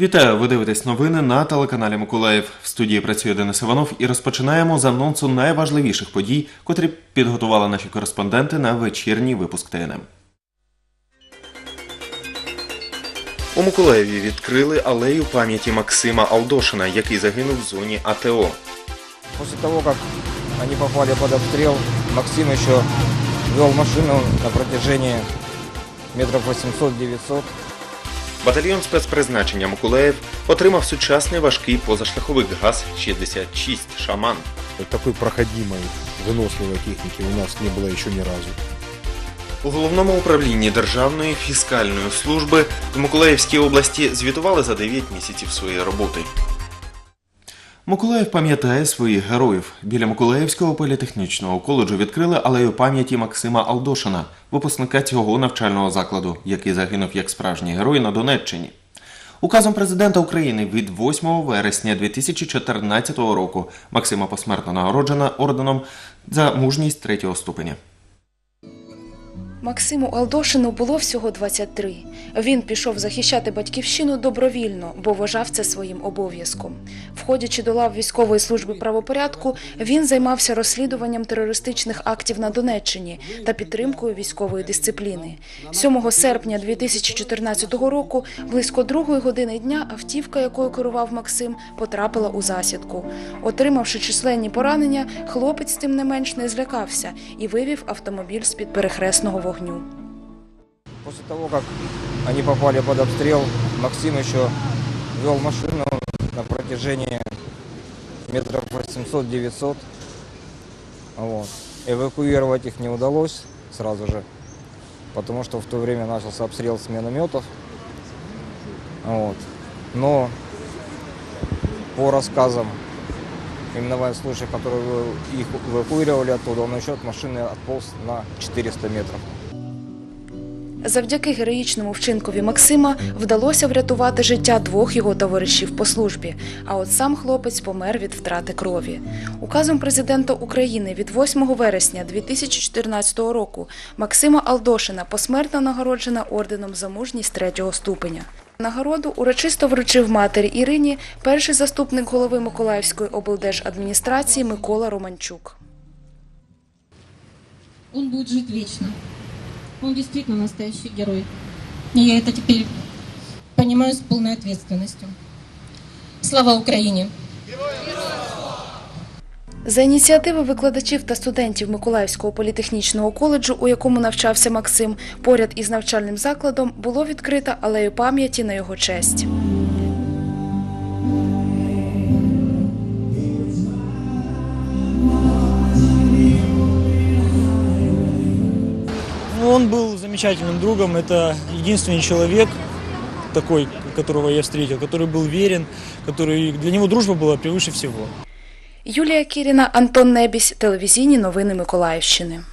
Вітаю! Ви дивитесь новини на телеканалі Миколаїв. В студії працює Денис Іванов і розпочинаємо з анонсу найважливіших подій, котрі підготували наші кореспонденти на вечірній випуск ТНМ. У Миколаєві відкрили алею пам'яті Максима Алдошина, який загинув в зоні АТО. После того, как они попали под обстрел, Максим еще вел машину на протяжении метров 800-900. Батальйон спецпризначення Миколаїв отримав сучасний важкий позашляховик ГАЗ-66 Шаман. Такої проходимої виносливої техніки у нас не було ще ні разу. У головному управлінні Державної фіскальної служби в Миколаївській області звітували за 9 місяців своєї роботи. Миколаїв пам'ятає своїх героїв. Біля Миколаївського політехнічного коледжу відкрили алею пам'яті Максима Алдошина, випускника цього навчального закладу, який загинув як справжній герой на Донеччині. Указом президента України від 8 вересня 2014 року Максима посмертно нагороджена орденом за мужність третього ступеня. Максиму Алдошину було всього 23. Він пішов захищати батьківщину добровільно, бо вважав це своїм обов'язком. Входячи до лав військової служби правопорядку, він займався розслідуванням терористичних актів на Донеччині та підтримкою військової дисципліни. 7 серпня 2014 року, близько другої години дня, автівка, якою керував Максим, потрапила у засідку. Отримавши численні поранення, хлопець тим не менш не злякався і вивів автомобіль з під перехресного вогню. После того, как они попали под обстрел, Максим еще вел машину на протяжении метров 800-900. Вот. Эвакуировать их не удалось сразу же, потому что в то время начался обстрел с минометов. Вот. Но по рассказам именно военнослужащих, которые вы- их эвакуировали оттуда, он еще от машины отполз на 400 метров. Завдяки героїчному вчинкові Максима вдалося врятувати життя двох його товаришів по службі. А от сам хлопець помер від втрати крові. Указом президента України від 8 вересня 2014 року Максима Алдошина посмертно нагороджена орденом за мужність третього ступеня. Нагороду урочисто вручив матері Ірині перший заступник голови Миколаївської облдержадміністрації Микола Романчук. он будет жить вечно. Он действительно настоящий герой. И я это теперь понимаю с полной ответственностью. Слава Украине! За ініціативи викладачів та студентів Миколаївського політехнічного коледжу, у якому навчався Максим, поряд із навчальним закладом було відкрито алею пам'яті на його честь. Он был замечательным другом. Это единственный человек такой, которого я встретил, который был верен, который для него дружба была превыше всего. Юлія Кіріна, Антон Небісь, телевізійні новини Миколаївщини.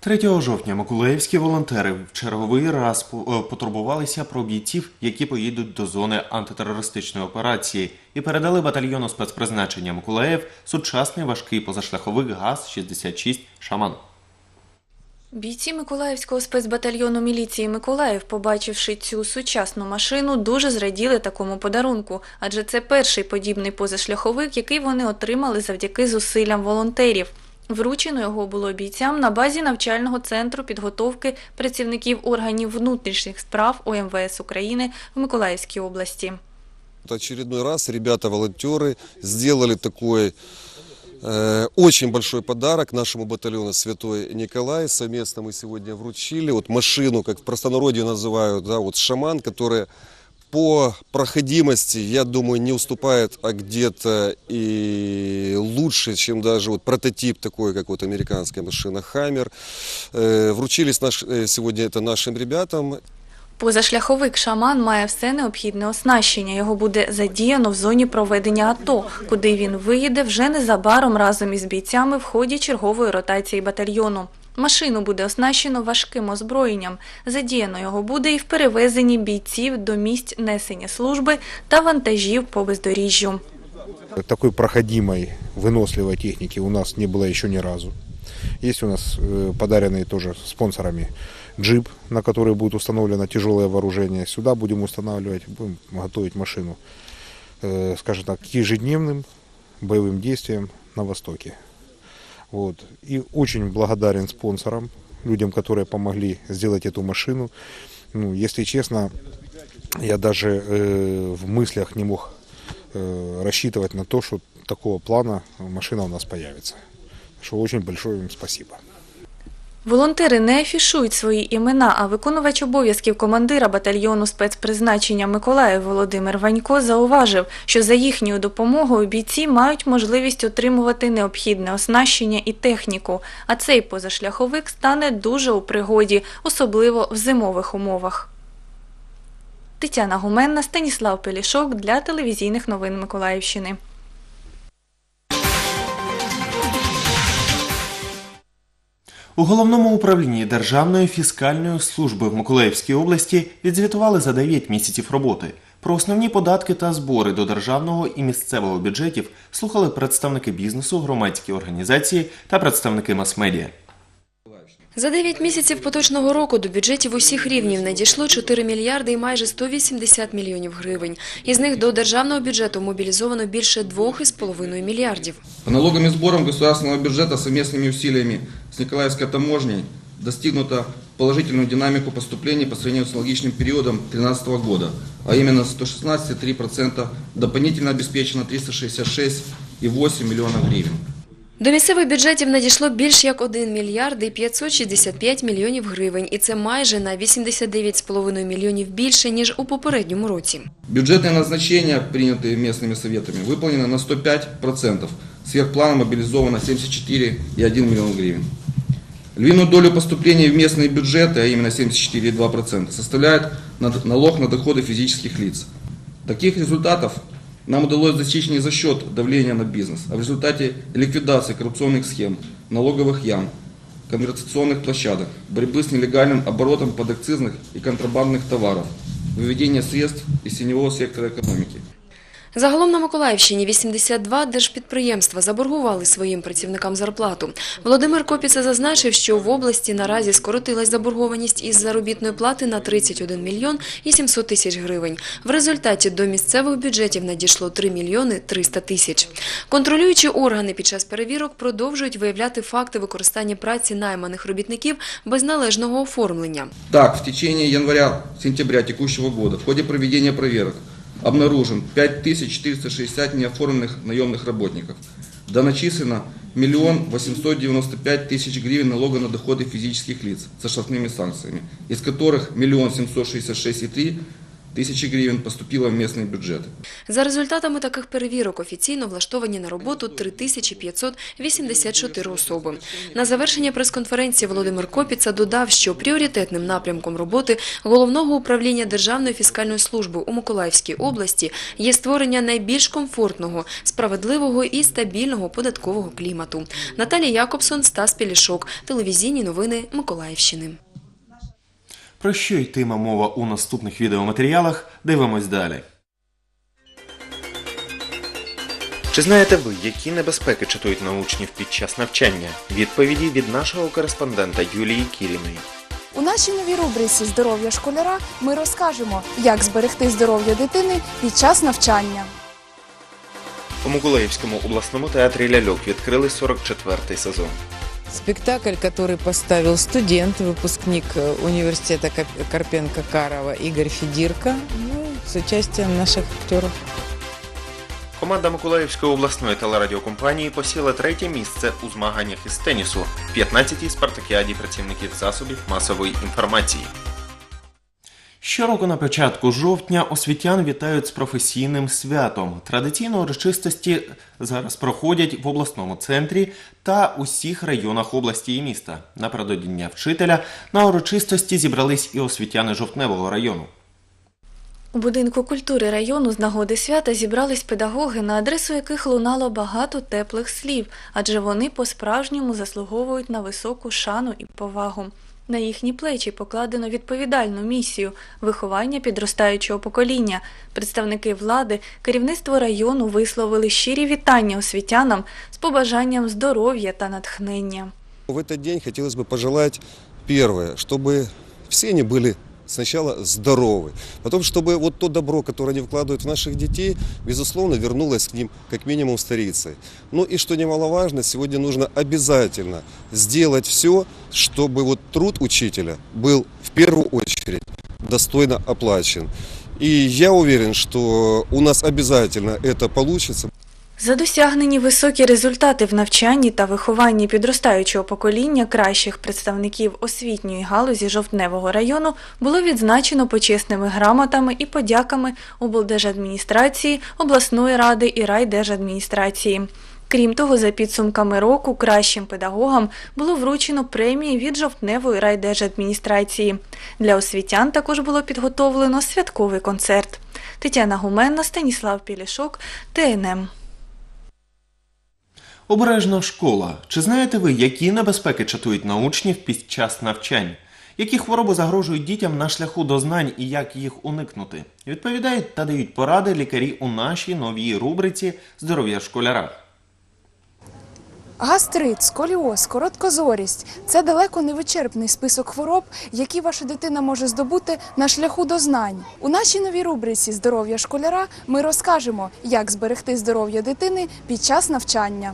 3 жовтня миколаївські волонтери в черговий раз по- е, потурбувалися про бійців, які поїдуть до зони антитерористичної операції, і передали батальйону спецпризначення Миколаїв сучасний важкий позашляховик ГАЗ-66 Шаман. Бійці Миколаївського спецбатальйону міліції Миколаїв, побачивши цю сучасну машину, дуже зраділи такому подарунку, адже це перший подібний позашляховик, який вони отримали завдяки зусиллям волонтерів. Вручено його було бійцям на базі навчального центру підготовки працівників органів внутрішніх справ ОМВС України в Миколаївській області. Очередной раз ребята-волонтеры сделали такой очень большой подарок нашему батальону Святой Николай. Совместно мы сегодня вручили вот машину, как в простонародье называют, да, вот шаман, которая по проходимости, я думаю, не уступает, а где-то и лучше, чем даже вот прототип такой, как вот американская машина Хаммер. Э, вручились наш, э, сегодня это нашим ребятам. Позашляховик Шаман має все необхідне оснащення. Його буде задіяно в зоні проведення АТО, куди він виїде вже незабаром разом із бійцями в ході чергової ротації батальйону. Машину буде оснащено важким озброєнням. Задіяно його буде і в перевезенні бійців до місць несення служби та вантажів по бездоріжжю. Такой проходимой, выносливой техники у нас не было еще ни разу. Есть у нас э, подаренный тоже спонсорами Джип, на который будет установлено тяжелое вооружение. Сюда будем устанавливать, будем готовить машину, э, скажем так, к ежедневным боевым действиям на Востоке. Вот. И очень благодарен спонсорам, людям, которые помогли сделать эту машину. Ну, если честно, я даже э, в мыслях не мог э, рассчитывать на то, что такого плана машина у нас появится. Что очень большое им спасибо. Волонтери не афішують свої імена, а виконувач обов'язків командира батальйону спецпризначення Миколаїв Володимир Ванько зауважив, що за їхньою допомогою бійці мають можливість отримувати необхідне оснащення і техніку, а цей позашляховик стане дуже у пригоді, особливо в зимових умовах. Тетяна Гуменна, Станіслав Пелішок для телевізійних новин Миколаївщини. У головному управлінні Державної фіскальної служби в Миколаївській області відзвітували за 9 місяців роботи. Про основні податки та збори до державного і місцевого бюджетів слухали представники бізнесу, громадські організації та представники мас-медіа. За 9 місяців поточного року до бюджетів усіх рівнів надійшло 4 мільярди і майже 180 мільйонів гривень. Із них до державного бюджету мобілізовано більше 2,5 мільярдів. По налогам и сборам государственного бюджета совместными усилиями с Николаевской таможней достигнута положительную динамику поступлений по сравнению с аналогичным периодом 2013 года, а именно 116,3% дополнительно обеспечено 366,8 миллионов гривен. До місцевих бюджетів надійшло більш як 1 мільярд і 565 мільйонів гривень, і це майже на 89,5 мільйонів більше, ніж у попередньому році. Бюджетные назначения, принятые местными советами, выполнены на 105%. Сверх плана мобилизовано 74,1 миллион гривен. Львиную долю поступлений в местные бюджеты, а именно 74,2%, составляет над- налог на доходы физических лиц. Таких результатов нам удалось достичь не за счет давления на бизнес, а в результате ликвидации коррупционных схем, налоговых ям, конвертационных площадок, борьбы с нелегальным оборотом подакцизных и контрабандных товаров, выведения средств из теневого сектора экономики. Загалом на Миколаївщині 82 держпідприємства заборгували своїм працівникам зарплату. Володимир Копіца зазначив, що в області наразі скоротилась заборгованість із заробітної плати на 31 мільйон і 700 тисяч гривень. В результаті до місцевих бюджетів надійшло 3 мільйони 300 тисяч. Контролюючі органи під час перевірок продовжують виявляти факти використання праці найманих робітників без належного оформлення. Так, в течение января-сентября текущего года в ходе проведения проверок обнаружен 5460 неоформленных наемных работников. Да начислено 1 895 тысяч гривен налога на доходы физических лиц со штрафными санкциями, из которых 1 766,3 тысячи гривен поступило в местные бюджеты. За результатами таких перевірок офіційно влаштовані на роботу 3584 особи. На завершення прес-конференції Володимир Копіца додав, що пріоритетним напрямком роботи Головного управління Державної фіскальної служби у Миколаївській області є створення найбільш комфортного, справедливого і стабільного податкового клімату. Наталія Якобсон, Стас Пілішок. Телевізійні новини Миколаївщини. Про що йтиме мова у наступних відеоматеріалах, дивимось далі. Чи знаєте ви, які небезпеки чатують на учнів під час навчання? Відповіді від нашого кореспондента Юлії Кіріної. У нашій новій рубриці Здоров'я школяра ми розкажемо, як зберегти здоров'я дитини під час навчання. У Миколаївському обласному театрі ляльок відкрили 44-й сезон. Спектакль, который поставил студент, выпускник э, университета Кап- Карпенко-Карова Игорь Федирко, ну, с участием наших актеров. Команда Миколаївської обласної телерадіокомпанії посіла третє місце у змаганнях із тенісу в 15-й спартакіаді працівників засобів масової інформації. Щороку на початку жовтня освітян вітають з професійним святом. Традиційно урочистості зараз проходять в обласному центрі та усіх районах області і міста. Напередодні Дня вчителя на урочистості зібрались і освітяни жовтневого району. У будинку культури району з нагоди свята зібрались педагоги, на адресу яких лунало багато теплих слів, адже вони по-справжньому заслуговують на високу шану і повагу. На їхні плечі покладено відповідальну місію виховання підростаючого покоління. Представники влади, керівництво району висловили щирі вітання освітянам з побажанням здоров'я та натхнення. В этот день хотелось бы пожелать первое, чтобы все они были сначала здоровы, потом, чтобы вот то добро, которое они вкладывают в наших детей, безусловно, вернулось к ним как минимум старицей. Ну и что немаловажно, сегодня нужно обязательно сделать все, чтобы вот труд учителя был в первую очередь достойно оплачен. И я уверен, что у нас обязательно это получится. За досягнені високі результати в навчанні та вихованні підростаючого покоління кращих представників освітньої галузі Жовтневого району було відзначено почесними грамотами і подяками облдержадміністрації, обласної ради і райдержадміністрації. Крім того, за підсумками року кращим педагогам було вручено премії від Жовтневої райдержадміністрації. Для освітян також було підготовлено святковий концерт. Тетяна Гуменна, Станіслав Пілішок, ТНМ. Обережно школа. Чи знаєте ви, які небезпеки чатують на учнів під час навчань? Які хвороби загрожують дітям на шляху до знань і як їх уникнути? Відповідають та дають поради лікарі у нашій новій рубриці Здоров'я в школярах. Гастрит, сколіоз, короткозорість це далеко не вичерпний список хвороб, які ваша дитина може здобути на шляху до знань. У нашій новій рубриці Здоров'я школяра ми розкажемо, як зберегти здоров'я дитини під час навчання.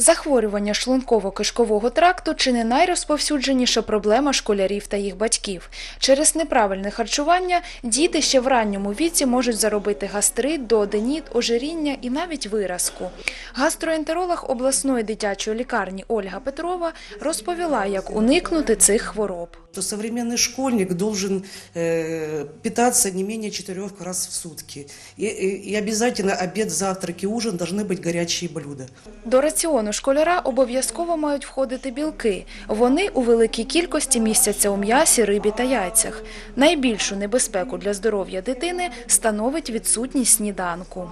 Захворювання шлунково-кишкового тракту чи не найрозповсюдженіша проблема школярів та їх батьків. Через неправильне харчування діти ще в ранньому віці можуть заробити гастрит, дооденіт, ожиріння і навіть виразку. Гастроентеролог обласної дитячої лікарні Ольга Петрова розповіла, як уникнути цих хвороб. то современный школьник должен э, питаться не менее четырех раз в сутки. И, и- и обязательно обед, завтрак и ужин должны быть горячие блюда. До раціону школяра обов'язково мають входити білки. Вони у великій кількості містяться у м'ясі, рибі та яйцях. Найбільшу небезпеку для здоров'я дитини становить відсутність сніданку.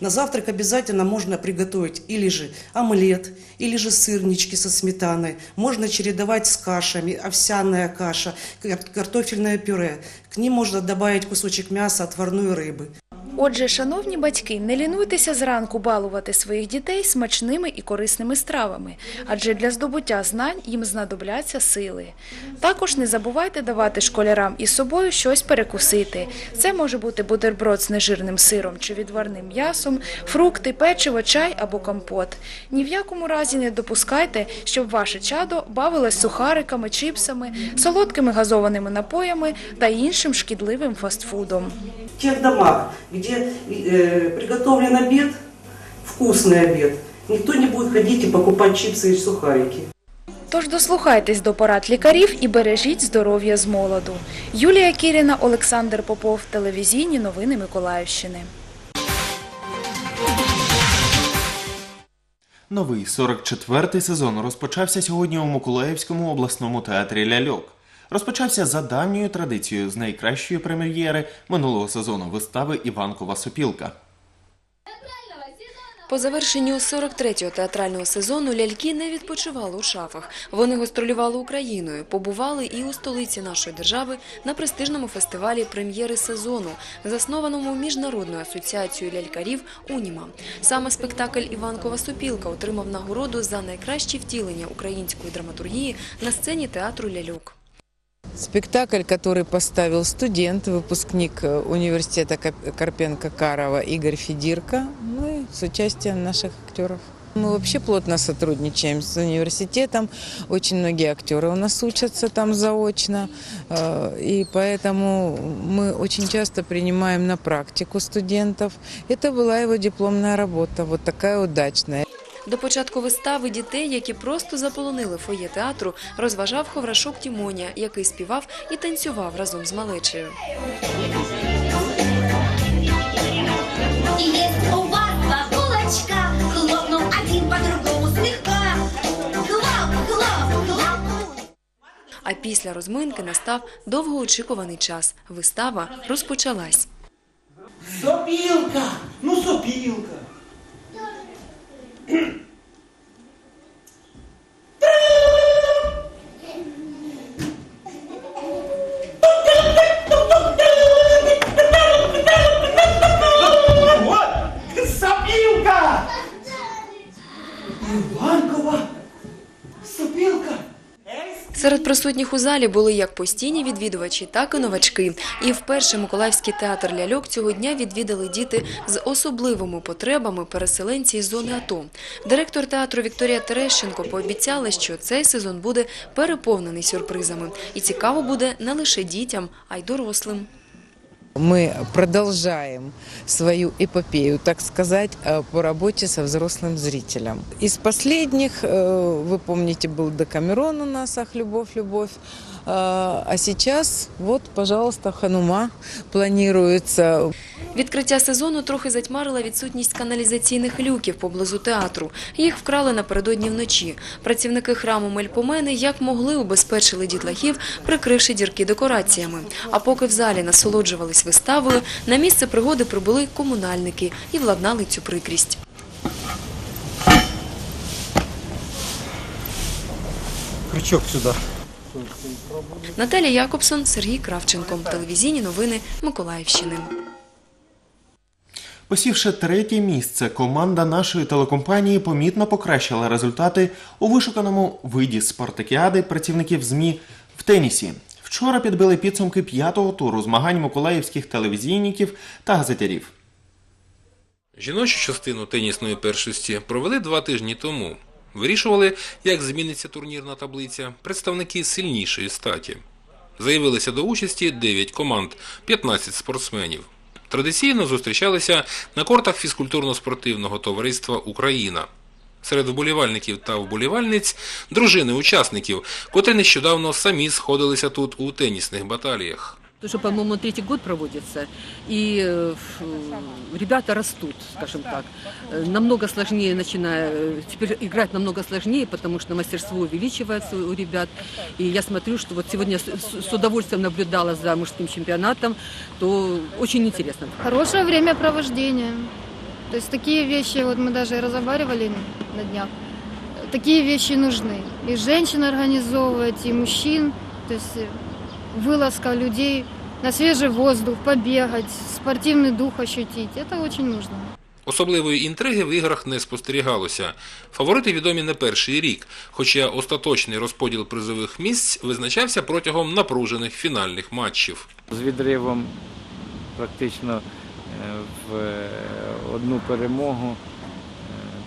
На завтрак обязательно можно приготовить или же омлет, или же сырнички со сметаной. Можно чередовать с кашами, овсяная каша, кар- картофельное пюре. К ним можно добавить кусочек мяса, отварной рыбы. Отже, шановні батьки, не лінуйтеся зранку балувати своїх дітей смачними і корисними стравами, адже для здобуття знань їм знадобляться сили. Також не забувайте давати школярам із собою щось перекусити. Це може бути бутерброд з нежирним сиром чи відварним м'ясом, фрукти, печиво, чай або компот. Ні в якому разі не допускайте, щоб ваше чадо бавилось сухариками, чипсами, солодкими газованими напоями та іншим шкідливим фастфудом. Домах, где э, приготовлен обед, вкусный обед, никто не будет ходить и покупать чипсы и сухарики. Тож дослухайтесь до порад лікарів і бережіть здоров'я з молоду. Юлія Кіріна, Олександр Попов, телевізійні новини Миколаївщини. Новий 44-й сезон розпочався сьогодні у Миколаївському обласному театрі Ляльок. Розпочався за давньою традицією з найкращої прем'єри минулого сезону вистави Іванкова Сопілка. По завершенню 43-го театрального сезону ляльки не відпочивали у шафах. Вони гастролювали Україною, побували і у столиці нашої держави на престижному фестивалі прем'єри сезону, заснованому міжнародною асоціацією лялькарів Уніма. Саме спектакль Іванкова Сопілка отримав нагороду за найкраще втілення української драматургії на сцені театру ляльок. Спектакль, который поставил студент, выпускник э, университета Кап- Карпенко-Карова Игорь Федирко, ну и с участием наших актеров. Мы вообще плотно сотрудничаем с университетом. Очень многие актеры у нас учатся там заочно. э, И поэтому мы очень часто принимаем на практику студентов. Это была его дипломная работа, вот такая удачная. До початку вистави дітей, які просто заполонили фоє театру, розважав ховрашок Тімоня, який співав і танцював разом з малечею. А після розминки настав довгоочікуваний час. Вистава розпочалась. Сопілка! Ну, сопілка! От! Сопілка! Іванкова! Сопілка! Присутніх у залі були як постійні відвідувачі, так і новачки. І вперше Миколаївський театр ляльок цього дня відвідали діти з особливими потребами переселенці із зони АТО. Директор театру Вікторія Терещенко пообіцяла, що цей сезон буде переповнений сюрпризами. І цікаво буде не лише дітям, а й дорослим. Мы продолжаем свою эпопею, так сказать, э, по работе со взрослым зрителем. Из последних, э, вы помните, был Декамерон у нас, «Ах, любовь, любовь». А сейчас, вот, пожалуйста, Ханума планируется. Відкриття сезону трохи затьмарила відсутність каналізаційних люків поблизу театру. Їх вкрали напередодні вночі. Працівники храму Мельпомени як могли убезпечили дітлахів, прикривши дірки декораціями. А поки в залі насолоджувались виставою, на місце пригоди прибули комунальники і владнали цю прикрість. Крючок сюда. Наталя Якобсон, Сергій Кравченко. Телевізійні новини Миколаївщини. Посівши третє місце, команда нашої телекомпанії помітно покращила результати у вишуканому виді спартакіади працівників ЗМІ в тенісі. Вчора підбили підсумки п'ятого туру змагань миколаївських телевізійників та газетярів. Жіночу частину тенісної першості провели два тижні тому. Вирішували, як зміниться турнірна таблиця представники сильнішої статі. Заявилися до участі 9 команд, 15 спортсменів. Традиційно зустрічалися на кортах фізкультурно-спортивного товариства Україна. Серед вболівальників та вболівальниць дружини учасників, котрі нещодавно самі сходилися тут у тенісних баталіях. Уже, по-моему, третий год проводится, и э, ф- ребята растут, скажем так. Э, Намного сложнее, начиная, э, теперь играть намного сложнее, потому что мастерство увеличивается у ребят. И я смотрю, что вот сегодня с, с- с удовольствием наблюдала за мужским чемпионатом, то очень интересно. Хорошее времяпровождение. То есть такие вещи, вот мы даже разговаривали на днях, такие вещи нужны. И женщин организовывать, и мужчин. То есть э, вылазка людей на свежий воздух, побегать, спортивный дух ощутить. Это очень нужно. Особливої інтриги в іграх не спостерігалося. Фаворити відомі не перший рік, хоча остаточний розподіл призових місць визначався протягом напружених фінальних матчів. з відривом практично е, в е, одну перемогу. Е,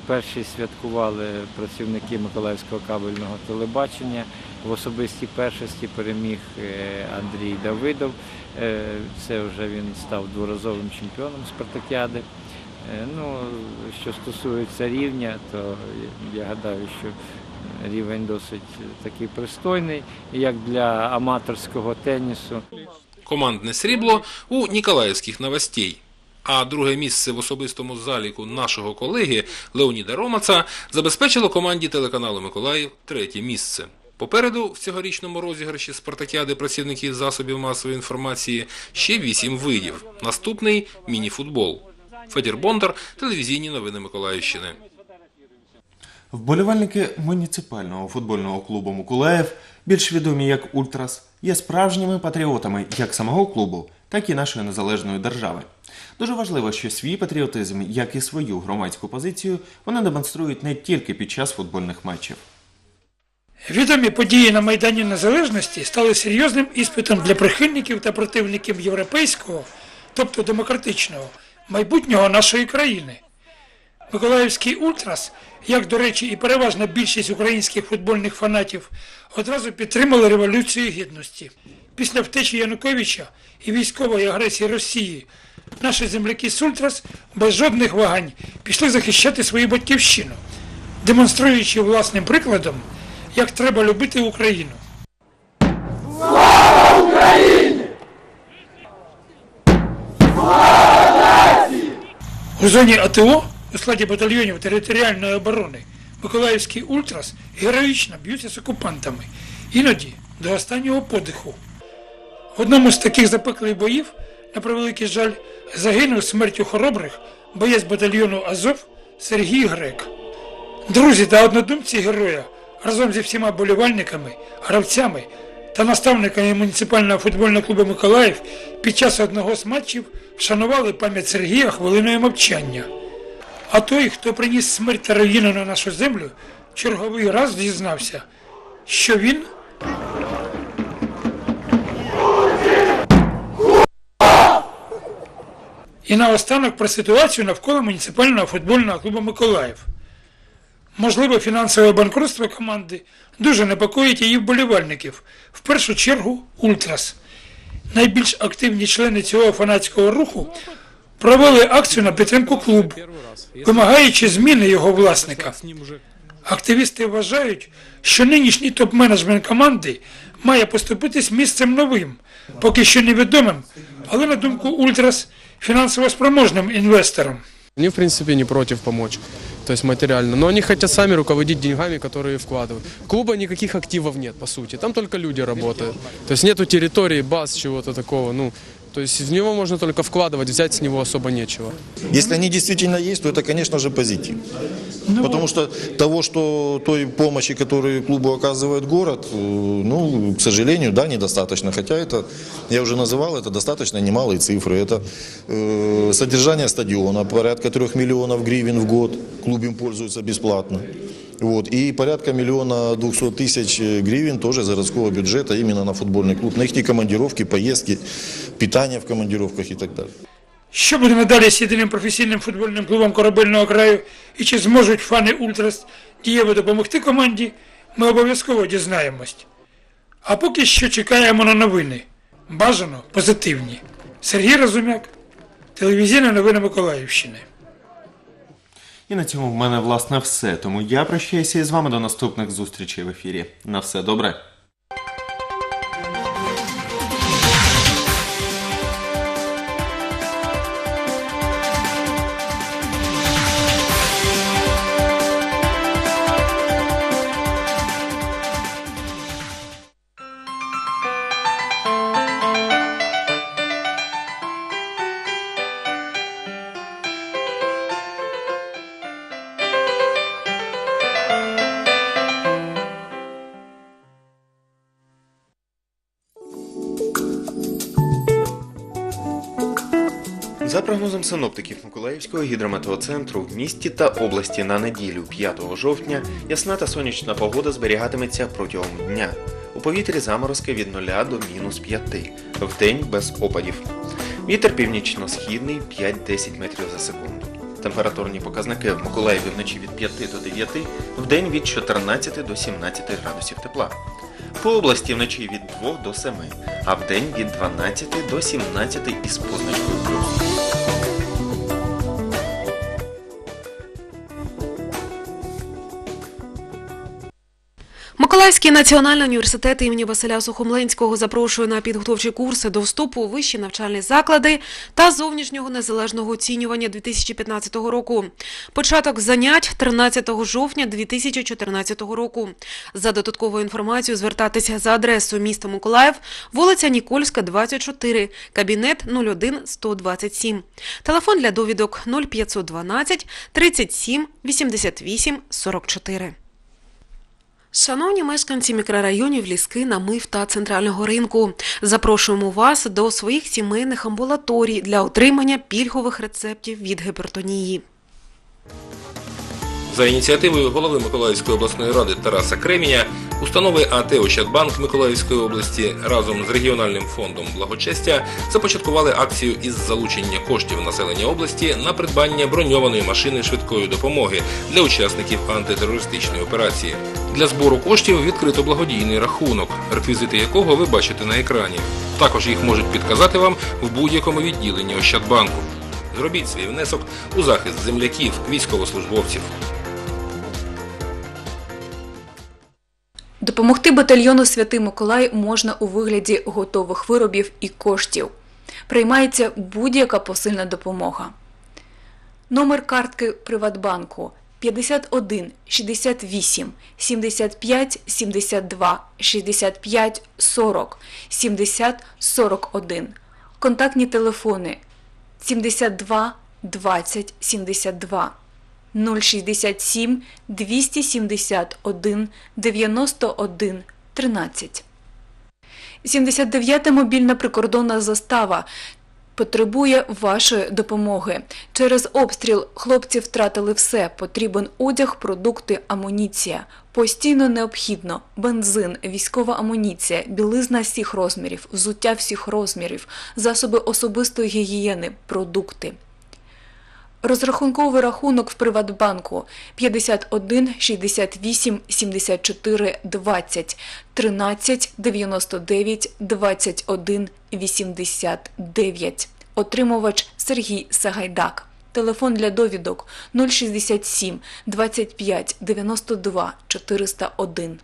Перші святкували працівники Миколаївського кабельного телебачення. В особистій першості переміг е, Андрій Давидов. Е, Це вже він став дворазовим чемпіоном спартакіади. Е, Ну, що стосується рівня, то я гадаю, що рівень досить такий пристойний, як для аматорського тенісу. Командне срібло у Ніколаївських новостей. А друге місце в особистому заліку нашого колеги Леоніда Ромаца забезпечило команді телеканалу Миколаїв третє місце. Попереду в цьогорічному розіграші спартакіади працівників засобів масової інформації ще вісім видів. Наступний міні-футбол. Федір Бондар, телевізійні новини Миколаївщини. Вболівальники муніципального футбольного клубу Миколаїв, більш відомі як Ультрас, є справжніми патріотами як самого клубу, так і нашої незалежної держави. Дуже важливо, що свій патріотизм, як і свою громадську позицію, вони демонструють не тільки під час футбольних матчів. Відомі події на Майдані Незалежності стали серйозним іспитом для прихильників та противників європейського, тобто демократичного, майбутнього нашої країни. Миколаївський Ультрас, як, до речі, і переважна більшість українських футбольних фанатів, одразу підтримали Революцію Гідності. Після втечі Януковича і військової агресії Росії наші земляки з Ультрас без жодних вагань пішли захищати свою батьківщину, демонструючи власним прикладом, як треба любити Україну. Слава Україні! Слава нації! У зоні АТО у складі батальйонів територіальної оборони Миколаївський Ультрас героїчно б'ються з окупантами, іноді до останнього подиху. В одному з таких запеклих боїв, на превеликий жаль, загинув смертю хоробрих боєць батальйону Азов Сергій Грек. Друзі та однодумці героя разом зі всіма болівальниками, гравцями та наставниками муніципального футбольного клубу Миколаїв під час одного з матчів вшанували пам'ять Сергія хвилиною мовчання. А той, хто приніс смерть та руїну на нашу землю, черговий раз дізнався, що він. І наостанок про ситуацію навколо муніципального футбольного клубу Миколаїв. Можливе фінансове банкрутство команди дуже непокоїть її вболівальників, в першу чергу Ультрас. Найбільш активні члени цього фанатського руху провели акцію на підтримку клубу, вимагаючи зміни його власника. Активісти вважають, що нинішній топ-менеджмент команди має поступитись місцем новим, поки що невідомим, але на думку Ультрас фінансово спроможним інвестором. Они, в принципе, не против помочь, то есть материально. Но они хотят сами руководить деньгами, которые вкладывают. Клуба никаких активов нет, по сути. Там только люди работают. То есть нету территории, баз, чего-то такого. Ну, то есть в него можно только вкладывать, взять с него особо нечего. Если они действительно есть, то это, конечно же, позитив. Потому что того, что той помощи, которую клубу оказывает город, э, ну, к сожалению, да, недостаточно. Хотя это, я уже называл, это достаточно немалые цифры. Это э, содержание стадиона, порядка трех миллионов гривен в год. Клуб им пользуется бесплатно. Вот. И порядка миллиона двухсот тысяч гривен тоже из городского бюджета именно на футбольный клуб, на их командировки, поездки, питание в командировках и так далее. Що буде надалі з єдиним професійним футбольним клубом корабельного краю і чи зможуть фани Ультрас дієво допомогти команді, ми обов'язково дізнаємось. А поки що чекаємо на новини. Бажано позитивні. Сергій Розумяк, телевізійні новини Миколаївщини. І на цьому в мене власне все. Тому я прощаюся із вами до наступних зустрічей в ефірі. На все добре. За прогнозом синоптиків Миколаївського гідрометеоцентру в місті та області на неділю 5 жовтня ясна та сонячна погода зберігатиметься протягом дня. У повітрі заморозки від 0 до мінус 5, вдень без опадів. Вітер північно-східний 5-10 метрів за секунду. Температурні показники в Миколаєві вночі від 5 до 9, вдень від 14 до 17 градусів тепла. По області вночі від 2 до 7, а вдень від 12 до 17 із позначкою плюс. Миколаївський національний університет імені Василя Сухомлинського запрошує на підготовчі курси до вступу у вищі навчальні заклади та зовнішнього незалежного оцінювання 2015 року. Початок занять 13 жовтня 2014 року. За додатковою інформацією звертатися за адресою міста Миколаїв, вулиця Нікольська, 24, кабінет 01 127. Телефон для довідок 0512 37 88 44. Шановні мешканці мікрорайонів Ліски, Намив та Центрального ринку, запрошуємо вас до своїх сімейних амбулаторій для отримання пільгових рецептів від гіпертонії. За ініціативою голови Миколаївської обласної ради Тараса Креміня, установи АТ Ощадбанк Миколаївської області разом з регіональним фондом благочестя започаткували акцію із залучення коштів населення області на придбання броньованої машини швидкої допомоги для учасників антитерористичної операції. Для збору коштів відкрито благодійний рахунок, реквізити якого ви бачите на екрані. Також їх можуть підказати вам в будь-якому відділенні Ощадбанку. Зробіть свій внесок у захист земляків, військовослужбовців. Допомогти батальйону Святий Миколай можна у вигляді готових виробів і коштів. Приймається будь-яка посильна допомога. Номер картки Приватбанку 51 68 75 72 65 40 70 41. Контактні телефони 72 20 72 067 271 91 13. 79-та мобільна прикордонна застава потребує вашої допомоги. Через обстріл хлопці втратили все. Потрібен одяг, продукти, амуніція. Постійно необхідно бензин, військова амуніція, білизна всіх розмірів, взуття всіх розмірів, засоби особистої гігієни, продукти. Розрахунковий рахунок в Приватбанку 51 68 74 20 13 99 21 89. Отримувач Сергій Сагайдак. Телефон для довідок 067 25 92 401.